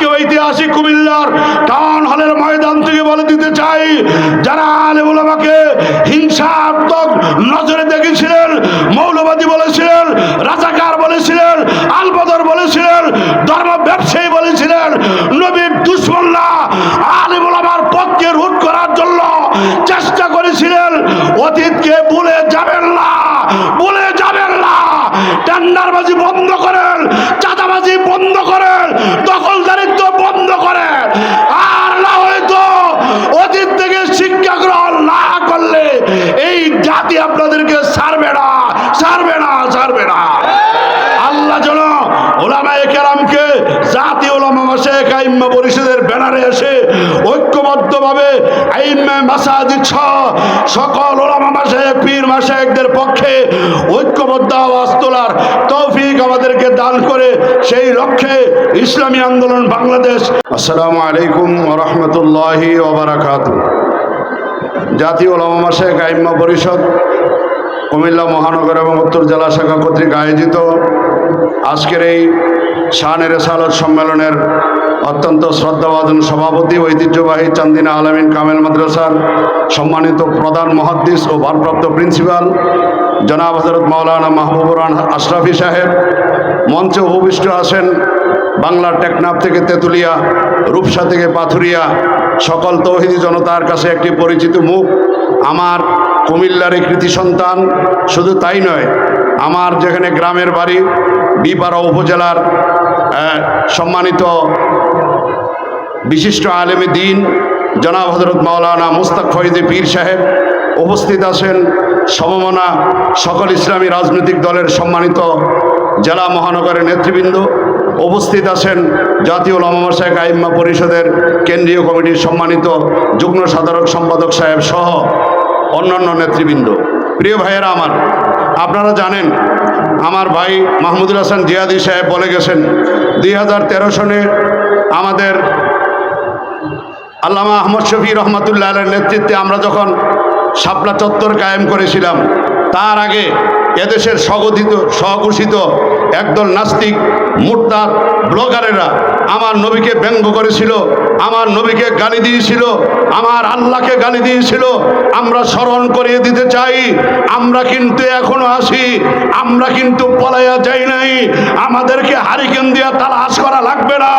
আজকে ঐতিহাসিক কুমিল্লার টাউন হলের ময়দান থেকে বলে দিতে চাই, যারা আলেমুল আমাকে হিংসাত্মক নজরে দেখেছিলেন, মৌলবাদী বলেছিলেন, রাজাকার বলেছিলেন, আলবদর বলেছিলেন ধর্ম ব্যবসায়ী বলেছিলেন, নবীর দুশ্মনরা আলেমুল আমার পথকে রুট করার জন্য চেষ্টা করেছিলেন, অতীতকে ভুলে যাবেন না, ভুলে যাবেন না, টেন্ডারবাজি বন্ধ করেন চাঁদাবাজি বন্ধ করেন দখলদারিত্ব বন্ধ করেন আর না হয়তো অতীত থেকে শিক্ষা গ্রহণ না করলে এই জাতি আপনাদেরকে ছাড়বে না ছাড়বে না ছাড়বে না আল্লাহ যেন ওলামায়ে কেরামকে জাতি ওলামা মাসে আইম্মা পরিষদের ব্যানারে এসে ঐক্যবদ্ধভাবে আইম্মা মাসাজিদ সহ সকল ওলামা মাসে, পীর মাসায়কদের পক্ষে ঐক্যবদ্ধ আওয়াজ তোলার তৌফিক আমাদেরকে দান করে সেই লক্ষ্যে ইসলামী আন্দোলন বাংলাদেশ। আসসালামু আলাইকুম ওরহমতুল্লাহি ওবরাকাত। জাতীয় ওলামা মাসে আইম্মা পরিষদ কুমিল্লা মহানগর এবং উত্তর জেলা শাখা কর্তৃক আয়োজিত আজকের এই শাহানের সালত সম্মেলনের অত্যন্ত শ্রদ্ধাভাজন সভাপতি, ঐতিহ্যবাহী চান্দিনা আলমিন কামেল মাদ্রাসার সম্মানিত প্রধান মহাদ্দিস ও ভারপ্রাপ্ত প্রিন্সিপাল জনাব হজরত মাওলানা মাহবুবুর আশরাফি সাহেব, মঞ্চে উপবিষ্ট আছেন বাংলার টেকনাফ থেকে তেঁতুলিয়া, রূপসা থেকে পাথুরিয়া, সকল তৌহিদি জনতার কাছে একটি পরিচিত মুখ। আমার কুমিল্লার এই কৃতি সন্তান শুধু তাই নয় আমার যেখানে গ্রামের বাড়ি, বিপাড়া উপজেলার সম্মানিত বিশিষ্ট আলেমে দিন, জনাব হজরত মাওলানা মুস্তাক ফৈদি পীর সাহেব উপস্থিত আছেন, সমমনা সকল ইসলামী রাজনৈতিক দলের সম্মানিত জেলা মহানগরের নেতৃবৃন্দ উপস্থিত আছেন, জাতীয় লামা শেখ আইম্মা পরিষদের কেন্দ্রীয় কমিটির সম্মানিত যুগ্ম সাধারক সম্পাদক সাহেব সহ অন্যান্য নেতৃবৃন্দ। প্রিয় ভাইয়েরা আমার আপনারা জানেন, আমার ভাই মাহমুদুল হাসান জিয়াদি সাহেব বলে গেছেন, দুই হাজার তেরো সনে আমাদের আল্লামা আহমদ শফি রহমতুল্লাহ আলের নেতৃত্বে আমরা যখন শাপলা চত্বর কায়েম করেছিলাম, তার আগে এদেশের স্বগঠিত, স্বঘোষিত একদল নাস্তিক, মুরতাদ ব্লগারেরা আমার নবীকে ব্যঙ্গ করেছিল। আমার নবীকে গালি দিয়েছিল, আমার আল্লাহকে গালি দিয়েছিল, আমরা স্মরণ করিয়ে দিতে চাই। আমরা কিন্তু এখনও আসি আমরা কিন্তু পলাইয়া যাই নাই। আমাদেরকে হারিকেন দিয়া তালাশ করা লাগবে না।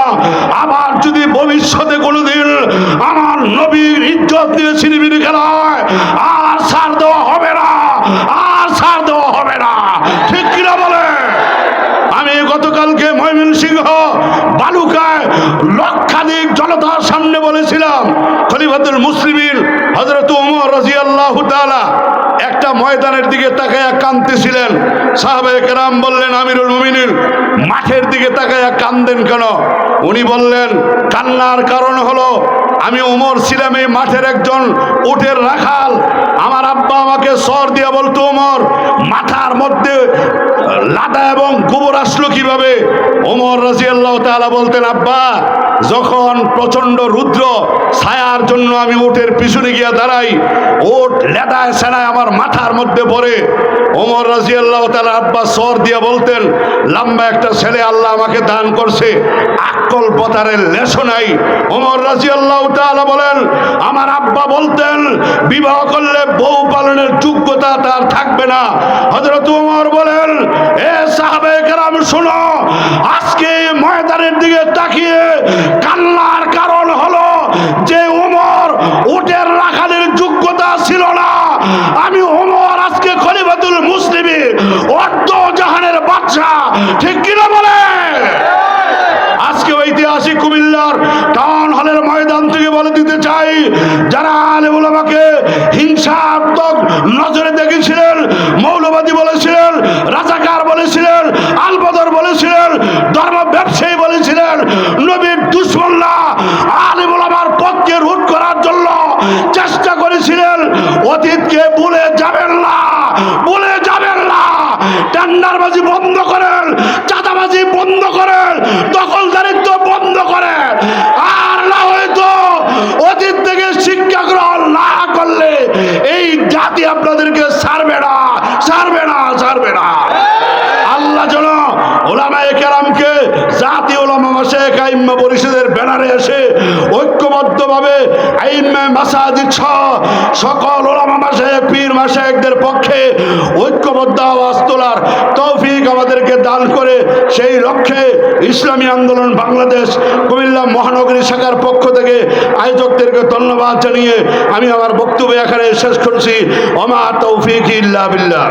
আবার যদি ভবিষ্যতে কোনোদিন আমার নবীর ইজ্জত দিয়ে সিনিবিনি খেলায় লক্ষাধিক জনতার সামনে বলেছিলাম, খলিফাতুল মুসলিমিন হজরত উমর রাজিয়াল্লাহ আল্লাহ একটা ময়দানের দিকে তাকায়া কাঁদতেছিলেন। সাহাবে কেরাম বললেন, আমিরুল মুমিনিন, মাঠের দিকে তাকায়া কান্দেন কেন? উনি বললেন, কান্নার কারণ হলো আমি উমর ছিলাম এই মাঠের একজন উটের রাখাল। আমার আব্বা আমাকে সর দিয়ে বলতো, উমর, মাথার মধ্যে লাটা এবং গোবর আসলো কীভাবে? ওমর রাজিয়াল্লাহ তালা বলতেন, আব্বা, যখন প্রচণ্ড রুদ্র ছায়ার জন্য আমি উটের পিছনে গিয়া দাঁড়াই ওট লেদায় সেনায় আমার মাথার মধ্যে পড়ে। ওমর রাজিয়াল্লাহ তাআলা আব্বা সর দিয়ে বলতেন, লম্বা একটা ছেলে আল্লাহ আমাকে দান করছে, আকল পতারের লেশো নাই। ওমর রাজিয়াল্লাহ তাআলা বলেন, আমার আব্বা বলতেন, বিবাহ করলে বউ পালনের যোগ্যতা তার থাকবে না। হযরত ওমর বলেন, এ সাহাবে কেরাম, শোনো, আজকে ময়দানের দিকে তাকিয়ে কান্নার কারণ হলো যে ওমর উটের রাখালের যোগ্যতা ছিল না আমি ওমর আজকে খলিফাতুল মুসলিমি অর্ধ জাহানের বাদশা ঠিক কিনা বলে? আজকে ঐতিহাসিক কুমিল্লার টাউন হলের ময়দান থেকে বলে দিতে চাই, যারা আলেমুল হিংসাত্মক নজরে দেখেছিলেন, মৌলবাদী বলেছিলেন, রাজাকার বলেছিলেন, আলবদর বলেছিলেন, ধর্ম ব্যবসায়ী বলেছিলেন, নবীর দুশ্মনরা আলেমুল আমার পথকে রুট করার জন্য চেষ্টা পারবে না। আল্লাহ যেন ওলামায় কেরামকে জাতি ওলামা মাসে আইম্মা পরিষদের ব্যানারে এসে ঐক্যবদ্ধ ভাবে মাসাজিদ সকল ওলামা মাসে পীর মাসে একদের পক্ষে ঐক্যবদ্ধ আওয়াজ তোলার তৌফিক আমাদেরকে দান করে সেই লক্ষ্যে ইসলামী আন্দোলন বাংলাদেশ কুমিল্লা মহানগরী শাখার পক্ষ থেকে আয়োজকদেরকে ধন্যবাদ জানিয়ে আমি আমার বক্তব্য এখানে শেষ করছি। অমা তৌফিক ইল্লা বিল্লা